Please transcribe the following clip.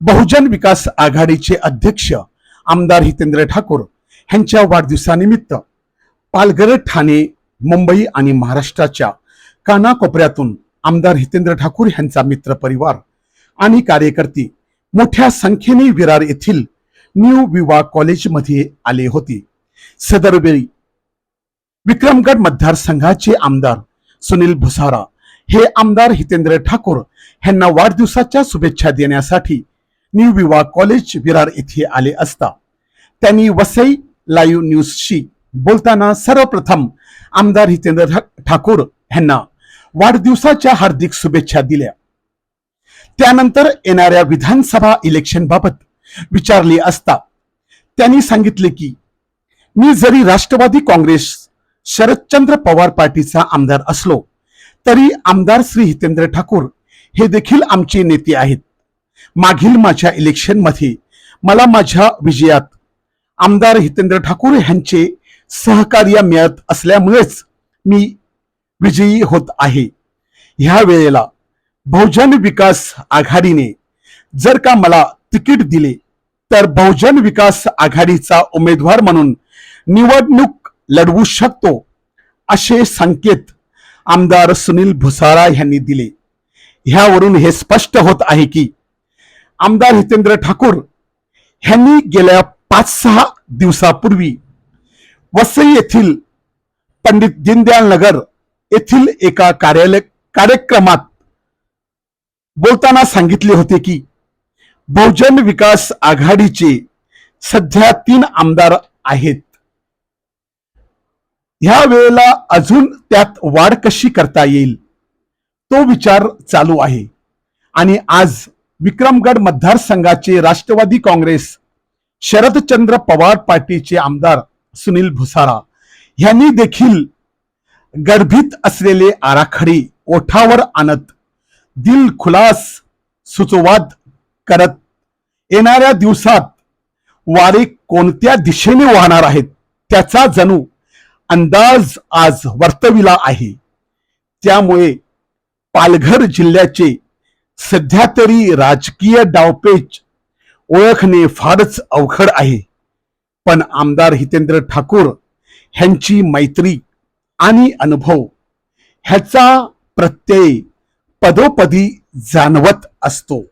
बहुजन विकास आघाडीचे अध्यक्ष आमदार हितेंद्र ठाकूर यांच्या वाढदिवसानिमित्त पालघर ठाणे मुंबई आणि महाराष्ट्राच्या कानाकोपऱ्यातून आमदार हितेंद्र ठाकूर यांचा मित्रपरिवार आणि कार्यकर्ते मोठ्या संख्येने विरार येथील न्यू विवा कॉलेजमध्ये आले होते. सदरवेळी विक्रमगड मतदारसंघाचे आमदार सुनील भुसारा हे आमदार हितेंद्र ठाकूर यांना वाढदिवसाच्या शुभेच्छा देण्यासाठी न्यू विवा कॉलेज विरार येथे आले असता. त्यांनी वसई लाईव्ह न्यूजशी बोलताना सर्वप्रथम आमदार हितेंद्र ठाकूर यांना वाढदिवसाच्या हार्दिक शुभेच्छा दिल्या. त्यानंतर येणाऱ्या विधानसभा इलेक्शन बाबत विचारली असता त्यांनी सांगितले की मी जरी राष्ट्रवादी काँग्रेस शरदचंद्र पवार पार्टीचा आमदार असलो तरी आमदार श्री हितेंद्र ठाकूर हे देखील आमचे नेते आहेत. मागील माझ्या इलेक्शनमध्ये मला माझ्या विजयात आमदार हितेंद्र ठाकूर यांचे सहकार्य मिळत असल्यामुळेच मी विजयी होत आहे. ह्या वेळेला बहुजन विकास आघाडीने जर का मला तिकीट दिले तर बहुजन विकास आघाडीचा उमेदवार म्हणून निवडणूक लढवू शकतो असे संकेत आमदार सुनील भुसारा यांनी दिले. ह्यावरून हे स्पष्ट होत आहे की आमदार हितेंद्र ठाकूर ह्यांनी गेल्या पाच सहा दिवसापूर्वी वसई येथील पंडित दीनदयाल नगर येथील एका कार्यालय कार्यक्रमात बोलताना सांगितले होते की बहुजन विकास आघाडीचे सध्या तीन आमदार आहेत. ह्या वेळेला अजून त्यात वाढ कशी करता येईल तो विचार चालू आहे. आणि आज विक्रमगड मतदारसंघाचे राष्ट्रवादी काँग्रेस शरदचंद्र पवार पार्टीचे आमदार सुनील भुसारा यांनी देखील गर्भित असलेले आराखडे ओठावर आणत दिल खुलास सुचवाद करत येणाऱ्या दिवसात वारे कोणत्या दिशेने वाहणार आहेत त्याचा जणू अंदाज आज वर्तविला आहे. त्यामुळे पालघर जिल्ह्याचे सध्या तरी राजकीय डावपेच ओळखणे फारच अवघड आहे. पण आमदार हितेंद्र ठाकूर ह्यांची मैत्री आणि अनुभव ह्याचा प्रत्यय पदोपदी जाणवत असतो.